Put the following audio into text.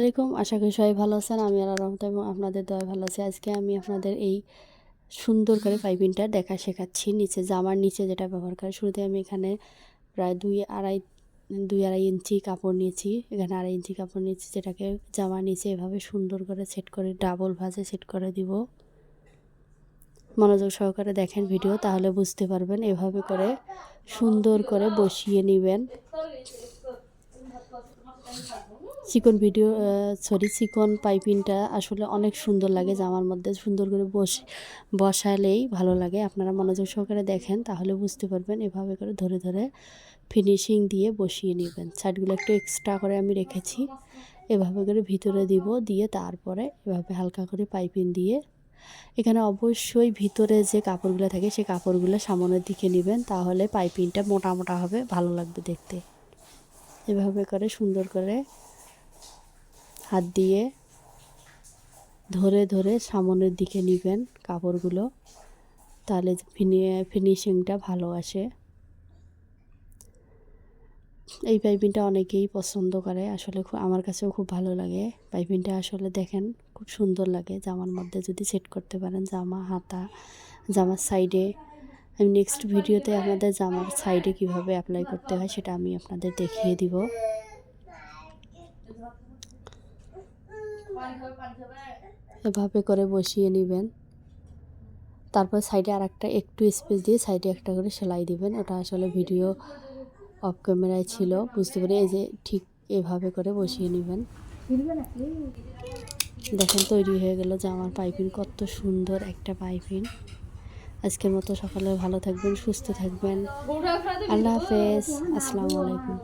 আলাইকুম। আশা করি সবাই ভালো আছেন। আমি আল্লাহ রহমত এবং আপনাদের দয়া ভালো আছে। আজকে আমি আপনাদের এই সুন্দর করে পাইপিংটা দেখা শেখাচ্ছি। নিচে জামার নিচে যেটা ব্যবহার করে শুরুতে আমি এখানে প্রায় দুই আড়াই দুই আড়াই ইঞ্চি কাপড় নিয়েছি। এখানে আড়াই ইঞ্চি কাপড় নিয়েছি যেটাকে জামার নিচে এভাবে সুন্দর করে সেট করে ডাবল ভাজে সেট করে দিব। মনোযোগ সহকারে দেখেন ভিডিও, তাহলে বুঝতে পারবেন। এভাবে করে সুন্দর করে বসিয়ে নেবেন। চিকন ভিডিও সরি চিকন পাইপিংটা আসলে অনেক সুন্দর লাগে জামার মধ্যে। সুন্দর করে বস, বসালেই ভালো লাগে। আপনারা মনোযোগ সহকারে দেখেন, তাহলে বুঝতে পারবেন এভাবে করে ধরে ধরে ফিনিশিং দিয়ে বসিয়ে নেবেন। সাইডগুলো একটু এক্সট্রা করে আমি রেখেছি। এভাবে করে ভিতরে দিব, দিয়ে তারপরে এভাবে হালকা করে পাইপিং দিয়ে এখানে অবশ্যই ভিতরে যে কাপড়গুলো থাকে সেই কাপড়গুলো সামনের দিকে নেবেন, তাহলে পাইপিংটা মোটা মোটা হবে, ভালো লাগবে দেখতে। এভাবে করে সুন্দর করে হাত দিয়ে ধরে ধরে সামনের দিকে নেবেন কাপড়গুলো। তাহলে ফিনিশিংটা ভালো আসে। এই পাইপিংটা অনেকেই পছন্দ করে। আসলে আমার কাছেও খুব ভালো লাগে। পাইপিংটা আসলে দেখেন খুব সুন্দর লাগে। জামার মধ্যে যদি সেট করতে পারেন, জামা, হাতা, জামার সাইডে আমি নেক্সট ভিডিওতে আপনাদের জামার সাইডে কীভাবে অ্যাপ্লাই করতে হয়, সেটা আমি আপনাদের দেখিয়ে দিব। এভাবে করে বসিয়ে নেবেন। তারপর সাইডে আর একটা একটু স্পেস দিয়ে সাইডে একটা করে সেলাই দিবেন। ওটা আসলে ভিডিও অফ ক্যামেরায় ছিল বুঝতে পারি এই যে ঠিক এভাবে করে বসিয়ে নেবেন। দেখেন তৈরি হয়ে গেল যে আমার পাইপিং কত সুন্দর একটা পাইপিং। আজকের মতো সকালে ভালো থাকবেন সুস্থ থাকবেন। আল্লাহ হাফেজ আসসালামু আলাইকুম।